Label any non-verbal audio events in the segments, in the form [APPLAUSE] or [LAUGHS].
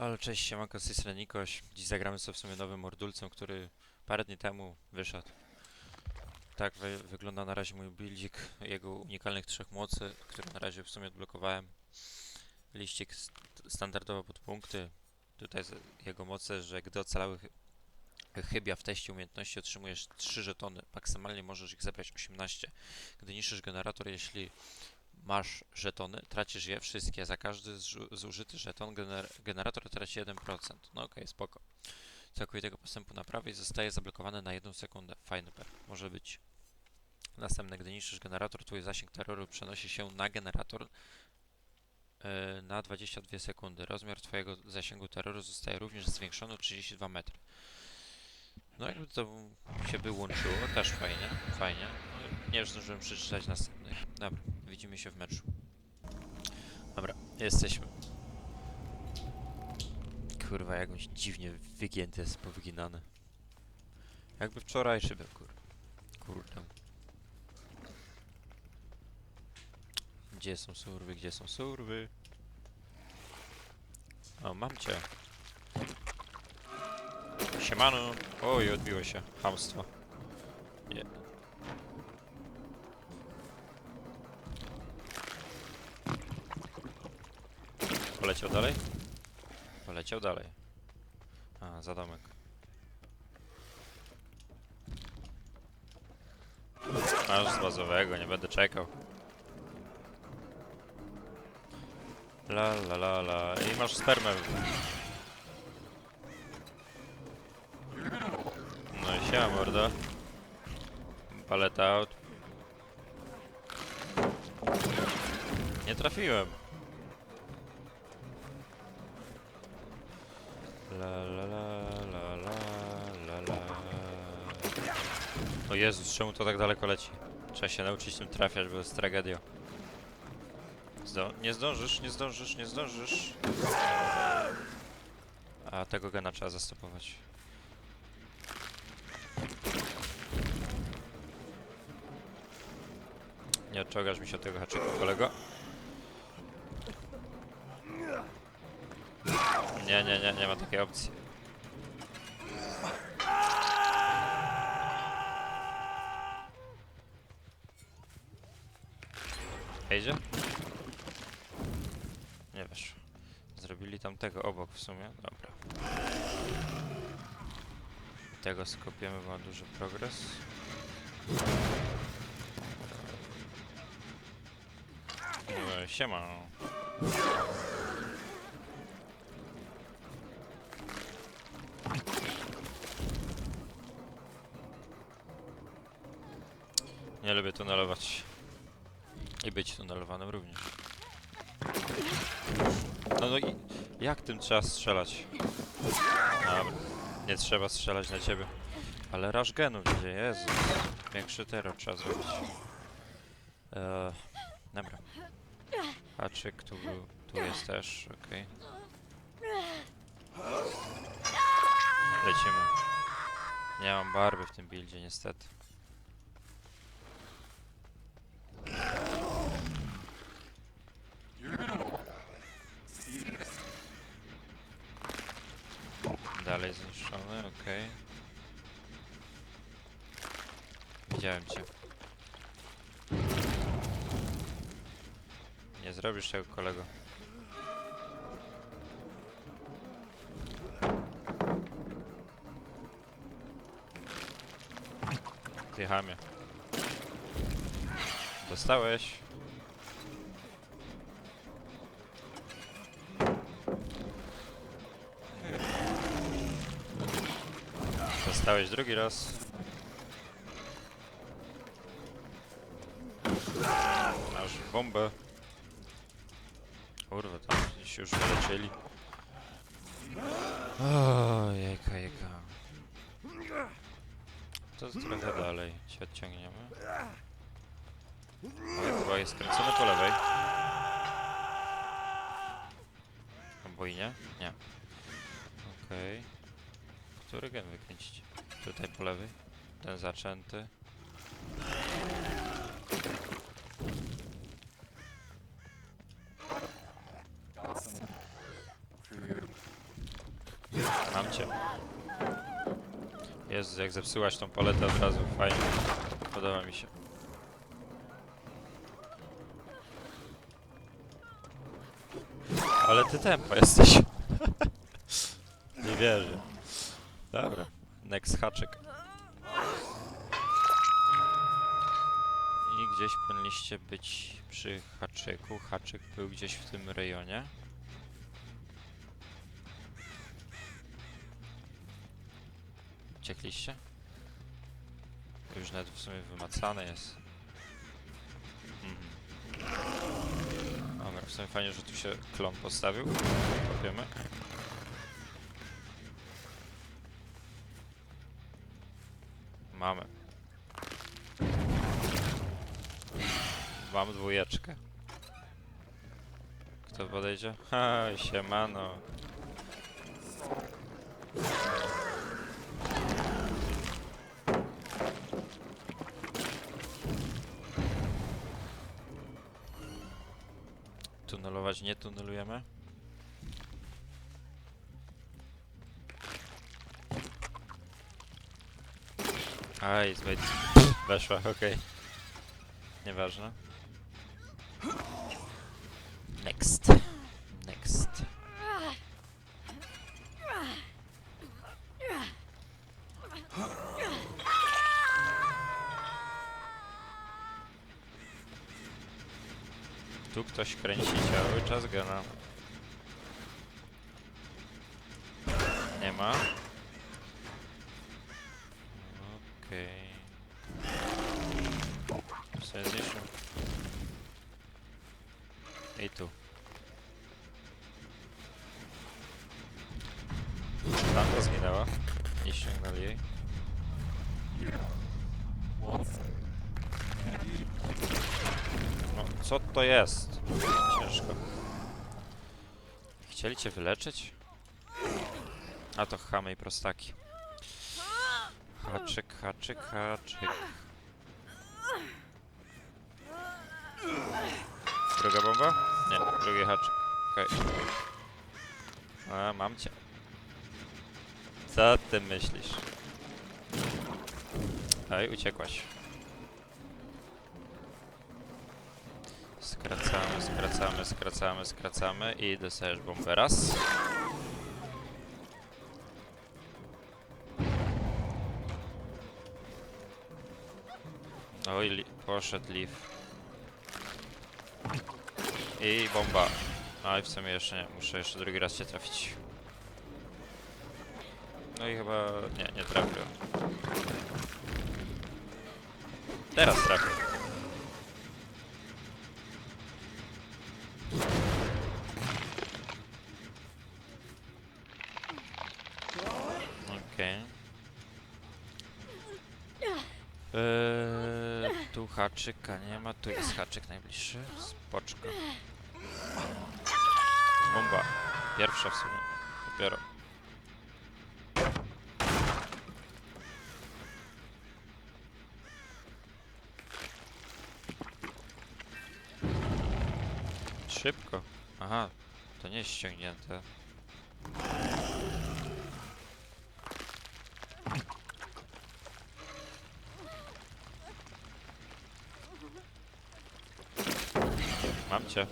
Ale cześć, siemanko, z tej strony Nikoś. Dziś zagramy sobie w sumie nowym mordulcem, który parę dni temu wyszedł. Tak wy wygląda na razie mój buildzik jego unikalnych trzech mocy, które na razie w sumie odblokowałem. Liścik st standardowo pod punkty. Tutaj jego moce, że gdy ocalały chy- chybia w teście umiejętności otrzymujesz 3 żetony. Maksymalnie możesz ich zebrać 18. Gdy niszczysz generator, jeśli masz żetony, tracisz je wszystkie. Za każdy zużyty żeton gener generator traci 1%. No okej, spoko. Całkowitego postępu naprawy i zostaje zablokowany na 1 sekundę. Fajny per. Może być. Następne, gdy niszczysz generator, twój zasięg terroru przenosi się na generator yy, na 22 sekundy. Rozmiar twojego zasięgu terroru zostaje również zwiększony o 32 metry. No jakby to się by łączyło, też fajnie, fajnie. No, nie zdążyłem przeczytać następnych. Dobra, widzimy się w meczu. Dobra, jesteśmy. Kurwa, jakąś dziwnie wygięty jest, powyginany. Jakby wczorajszy był, kur... Kurde. Gdzie są surwy, gdzie są surwy? O, mam cię. Siemano. Oj, odbiło się. Hamstwo. Nie. Poleciał dalej? Poleciał dalej. A, za domek. Masz z bazowego, nie będę czekał. La la la la. I masz spermę. No i siema mordo. Paleta out. Nie trafiłem. Jezus, czemu to tak daleko leci? Trzeba się nauczyć tym trafiać, bo jest tragedia. Zdo nie zdążysz, nie zdążysz, nie zdążysz. A tego gena trzeba zastopować. Nie odczołgasz mi się od tego haczyku, kolego. Nie, nie, nie, nie ma takiej opcji. Wejdzie? Nie wiesz. Zrobili tam tego obok w sumie. Dobra. Tego skopiemy, bo ma duży progres. No, siema. Nie lubię tunelować. I być tunelowanym również. No, no i jak tym trzeba strzelać? Dobra, nie trzeba strzelać na ciebie. Ale rush genów gdzie? Jezu. Większy terror trzeba zrobić. Eee, dobra. Haczyk tu był, tu jest też, okej. Lecimy. Nie mam barwy w tym buildzie niestety. Dalej zniszczony, okej. Widziałem cię. Nie zrobisz tego, kolego. Ty chamie. Dostałeś. Dostałeś drugi raz. Masz bombę. Kurwa, tam gdzieś już wylecieli. O, jejka, jejka. To trochę dalej się odciągniemy. O, chyba jest skręcony po lewej. Albo i nie? Nie. Okej. Który gen wykręcić? Tutaj po lewej. Ten zaczęty. Mam cię. Jezu, jak zepsułaś tą paletę od razu, fajnie. Podoba mi się. Ale ty tempo jesteś. [LAUGHS] Nie wierzę. Dobra, next haczyk. I gdzieś powinniście być przy haczyku. Haczyk był gdzieś w tym rejonie. Uciekliście? Już nawet w sumie wymacany jest. Mhm. Dobra, w sumie fajnie, że tu się klon postawił. Kopiemy. Mamy. Mam dwójeczkę. Kto podejdzie? Ha, siemano. Tunelować nie tunelujemy. Aj, zbyt. Weszła, okej. Nieważne. Next. Next. Tu ktoś kręci cały czas gana. Nie ma. Okej. Okay. Co jest jeszcze? I tu. Tamta zginęła. Nie ściągnęli jej. No, co to jest? Ciężko. Chcieli cię wyleczyć? A to chamy i prostaki. Haczyk, haczyk, haczyk. Druga bomba? Nie, drugi haczyk. Okej. A, mam cię. Co ty myślisz? Ej, uciekłaś. Skracamy, skracamy, skracamy, skracamy i dostajesz bombę raz. Oj, poszedł Leaf. I bomba. No i w sumie jeszcze nie, muszę jeszcze drugi raz cię trafić. No i chyba... nie, nie trafię. Teraz trafię. Okej. Eee, tu haczyka nie ma, tu jest haczyk najbliższy. Spoczko. Bomba. Pierwsza w sumie. Dopiero. Szybko. Aha, to nie jest ściągnięte. Mam cię.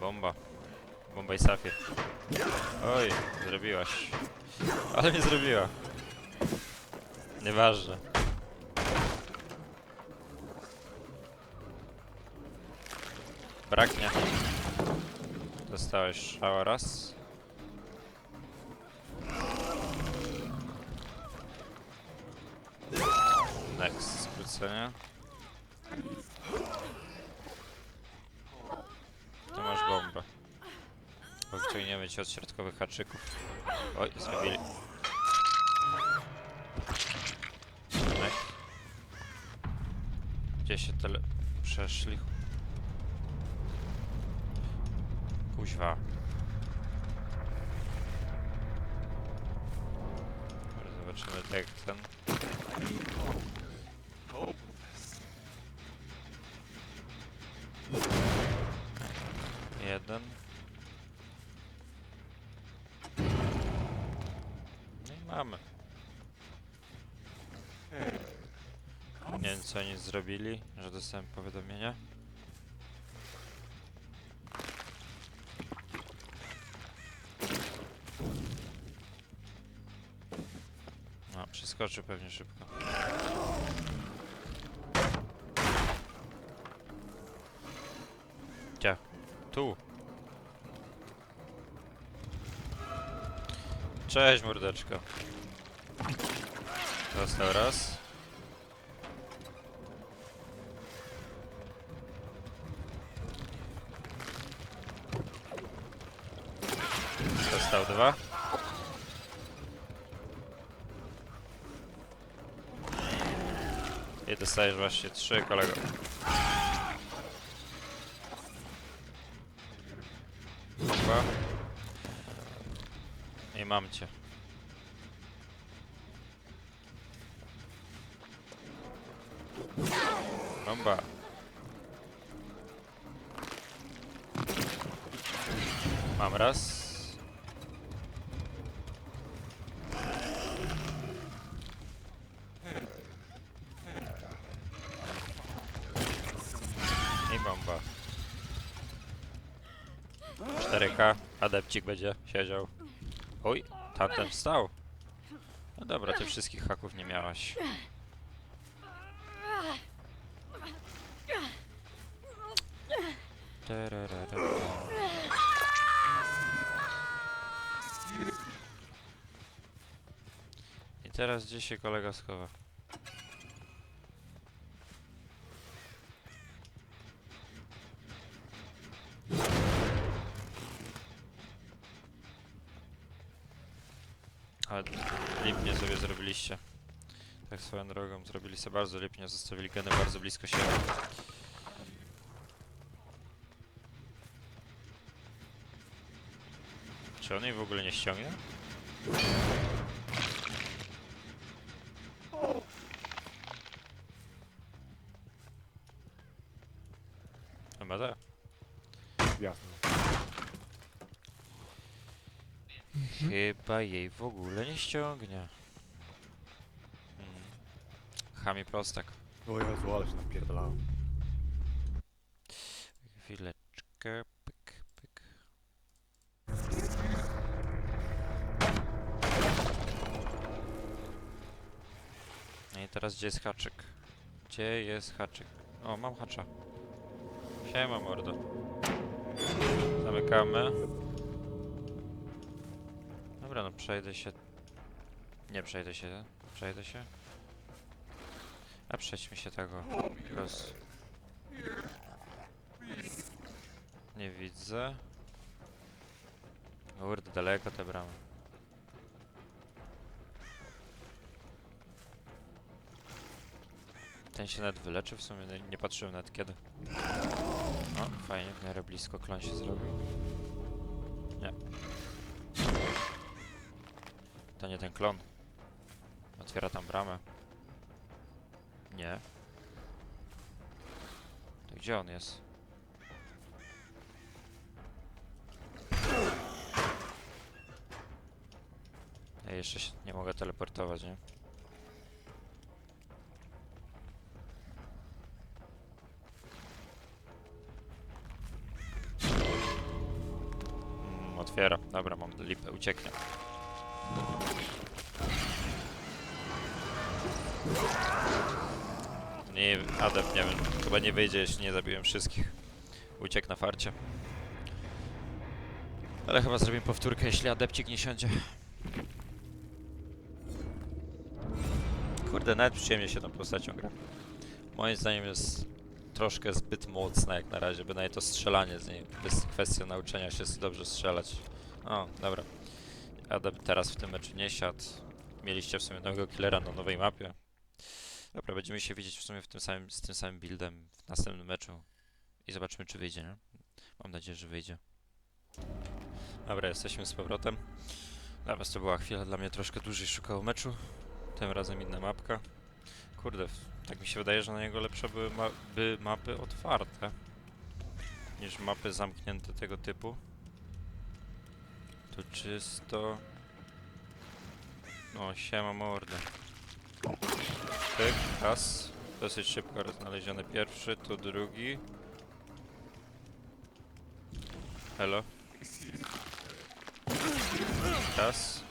Bomba. Bomba i safir. Oj, zrobiłaś. Ale mnie zrobiła. Nieważne. Braknie. Dostałeś szała raz. Next, skrócenie. Tu masz bombę. Odciągniemy cię od środkowych haczyków. Oj, zrobili. Gdzie się tele... przeszli? Kuźwa. Zobaczymy tak ten. Jeden. No i mamy. Nie wiem co oni zrobili, że dostałem powiadomienie. Przeskoczył pewnie szybko. Gdzie? Tu. Cześć, mordeczko. Dostał raz. Dostał dwa. I dostajesz właśnie trzy, kolego. Dwa. I mam cię. Bomba. Mam raz. I bomba. 4K, adepcik będzie siedział. Oj, tamten wstał. No dobra, ty wszystkich haków nie miałaś. I teraz gdzie się kolega schowa? Ale lipnie sobie zrobiliście. Tak zrobili sobie bardzo lipnie, zostawili geny bardzo blisko siebie. Czy on jej w ogóle nie ściągnie? Chyba tak. Jasne. Chyba jej w ogóle nie ściągnie. Chami prostak. O Jezu, ale się napierdalałem. Chwileczkę, pyk, pyk. No i teraz gdzie jest haczyk? Gdzie jest haczyk? O, mam hacza. Siema mordo. Zamykamy. Dobra, no przejdę się. Nie przejdę się. Przejdę się. A przejdźmy się tego. Roz... Nie widzę. Kurde, daleko te bramy. Ten się nawet wyleczy w sumie, nie- nie patrzyłem nawet kiedy. O, fajnie, w miarę blisko klon się zrobił. Nie. To nie ten klon. Otwiera tam bramę. Nie. To gdzie on jest? Ja jeszcze się nie mogę teleportować, nie? Mm, otwiera. Dobra, mam lipę, ucieknie. Nie, Adam, nie wiem, chyba nie wyjdzie, jeśli nie zabiłem wszystkich. Uciekł na farcie. Ale chyba zrobimy powtórkę, jeśli adepcik nie siądzie. Kurde, nawet przyjemnie się tą postacią gra. Moim zdaniem jest troszkę zbyt mocna jak na razie, bynajmniej to strzelanie z niej. To jest kwestia nauczenia się dobrze strzelać. O, dobra. Adept teraz w tym meczu nie siadł. Mieliście w sumie nowego killera na nowej mapie. Dobra, będziemy się widzieć w sumie w tym samym, z tym samym buildem w następnym meczu. I zobaczymy, czy wyjdzie, nie? Mam nadzieję, że wyjdzie. Dobra, jesteśmy z powrotem. Dla was to była chwila dla mnie troszkę dłużej szukało meczu. Tym razem inna mapka. Kurde, tak mi się wydaje, że na niego lepsze były ma by mapy otwarte niż mapy zamknięte tego typu. Tu czysto. No, siema mordę. Pyk, raz. Dosyć szybko znaleziony pierwszy, tu drugi. Elo. Raz.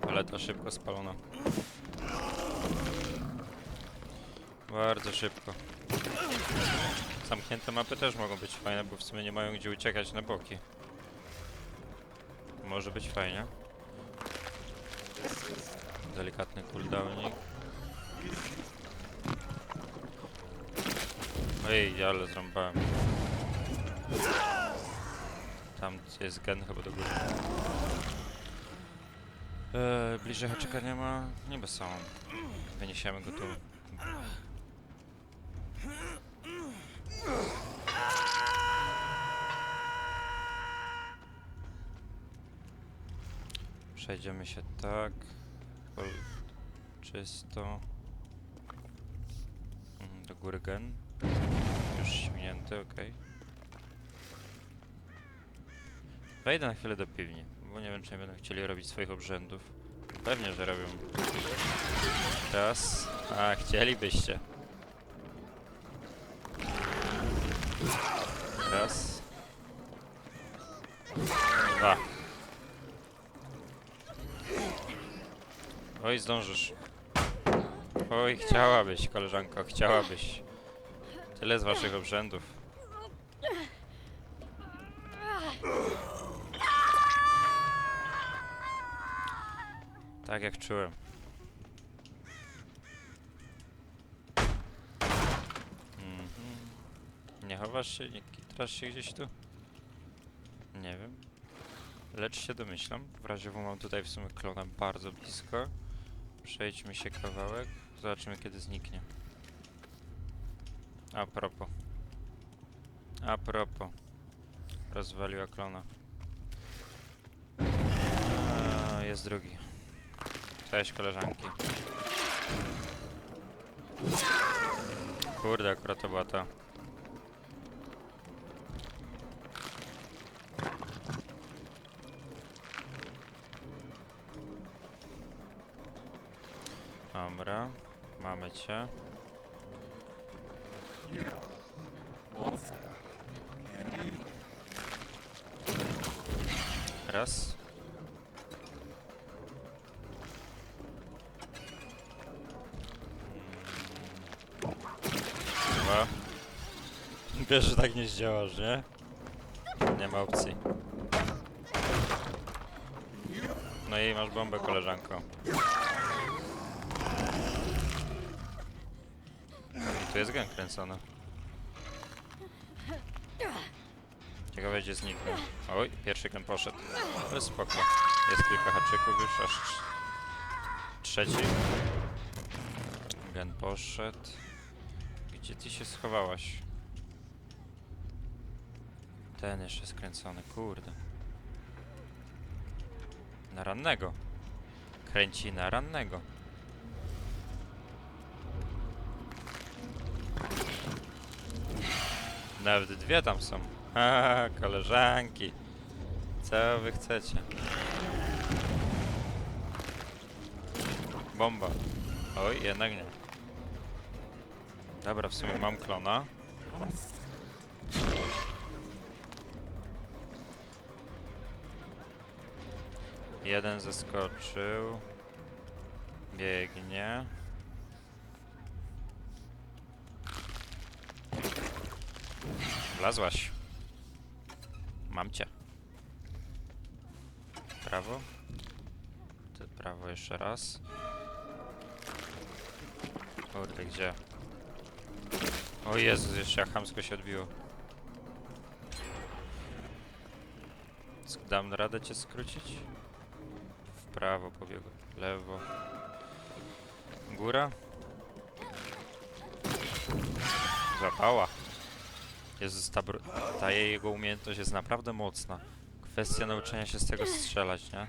Paleta szybko spalona. Bardzo szybko. Zamknięte mapy też mogą być fajne, bo w sumie nie mają gdzie uciekać na boki. Może być fajnie. Delikatny cooldownik. Ej, ale zrąbałem. Tam jest gen chyba do góry. Eee, bliżej haczyka nie ma. Niby są. Wyniesiemy go tu. Przejdziemy się tak. Czysto. Mhm, Do góry gen. Już śminięty, okej. Wejdę na chwilę do piwni, bo nie wiem czy nie będą chcieli robić swoich obrzędów. Pewnie, że robią. Raz. A, chcielibyście. Raz. Dwa. Oj, zdążysz. Oj, chciałabyś, koleżanko, chciałabyś. Tyle z waszych obrzędów. Tak jak czułem. Mhm. Nie chowasz się, nie kitrasz się gdzieś tu? Nie wiem. Lecz się domyślam. W razie mam tutaj w sumie klona bardzo blisko. Przejdźmy się kawałek. Zobaczymy kiedy zniknie. A propos. A propos. Rozwaliła klona. A, jest drugi. Cześć koleżanki. Kurde, akurat to była ta. Dobra, cię. Raz. Dwa. Wiesz, że tak nie zdziałasz, nie? Nie ma opcji. No i masz bombę, koleżanko. Tu jest gen kręcony. Ciekawe gdzie zniknął. Oj, pierwszy gen poszedł. Ale spoko. Jest kilka haczyków już, aż trz- trzeci. Gen poszedł. Gdzie ty się schowałaś? Ten jeszcze skręcony, kurde. Na rannego. Kręci na rannego. Nawet dwie tam są. [LAUGHS] Haha, koleżanki. Co wy chcecie? Bomba. Oj, jednak nie. Dobra, w sumie mam klona. Jeden zeskoczył. Biegnie. Wlazłaś. Mam cię. Prawo. Ty prawo jeszcze raz. Kurde, gdzie? O Jezus, jeszcze chamsko się odbiło. Dam radę cię skrócić? W prawo pobiegł, lewo. Góra? Złapała. Jezus, ta, ta jego umiejętność jest naprawdę mocna. Kwestia nauczenia się z tego strzelać, nie?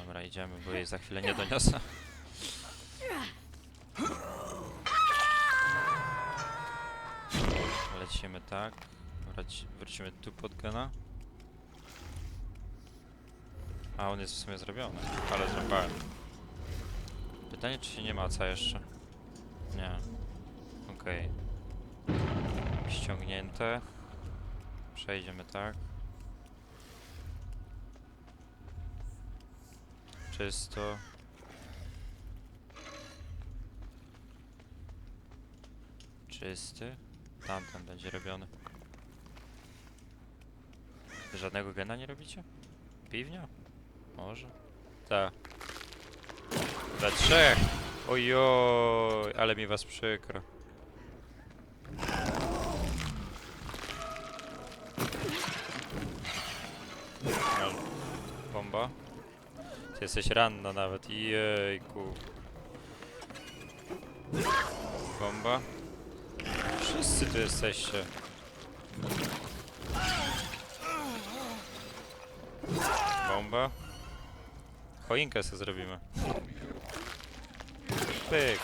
Dobra, idziemy, bo jej za chwilę nie doniosę. Lecimy tak. Wraci, wrócimy tu pod gena. A on jest w sumie zrobiony, ale zrąbałem. Pytanie, czy się nie maca jeszcze? Nie. Okej. Ściągnięte. Przejdziemy tak. Czysto. Czysty. Tamten będzie robiony. Żadnego gena nie robicie? Piwnia? Może? Tak. We trzech! Ojoj, ale mi was przykro. Jesteś ranna nawet, jejku. Bomba? Wszyscy tu jesteście. Bomba? Choinkę sobie zrobimy. Pyk.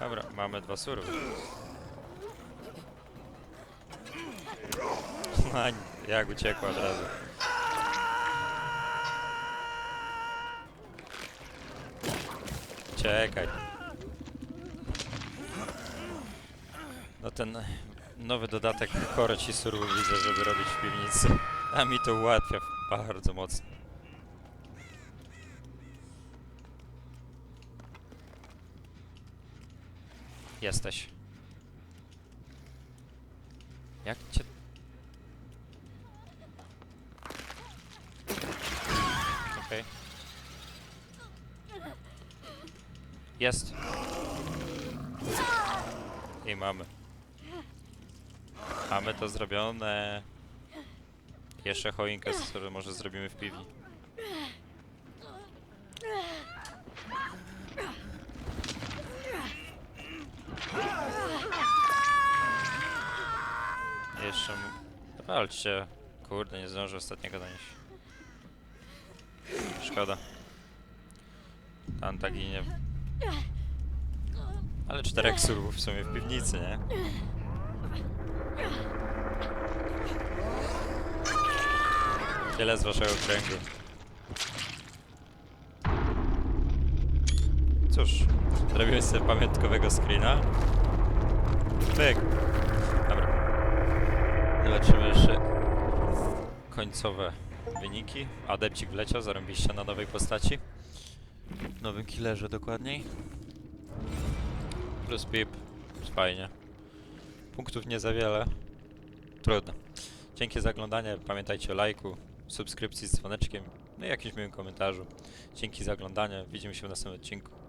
Dobra, mamy dwa surwy. [LAUGHS] jak uciekła od razu. Czekaj. No ten nowy dodatek Core ci surów widzę, żeby robić w piwnicy. A mi to ułatwia bardzo mocno. Jesteś. Jak cię... Okej. Jest. I mamy. Mamy to zrobione. Jeszcze choinkę, którą może zrobimy w piwni. Jeszcze. Walczcie. Kurde, nie zdążę ostatniego donieść. Szkoda. Tam tak ginie. Ale czterech surów w sumie w piwnicy, nie? Tyle z waszego kręgu. Cóż, zrobimy sobie pamiątkowego screena. Pyk. Dobra. Zobaczymy jeszcze końcowe wyniki. Adepcik wleciał, zarąbiście na nowej postaci. Nowym killerze dokładniej. Plus pip. Fajnie. Punktów nie za wiele. Trudno. Dzięki za oglądanie. Pamiętajcie o lajku, subskrypcji z dzwoneczkiem, no i jakimś miłym komentarzu. Dzięki za oglądanie. Widzimy się w następnym odcinku.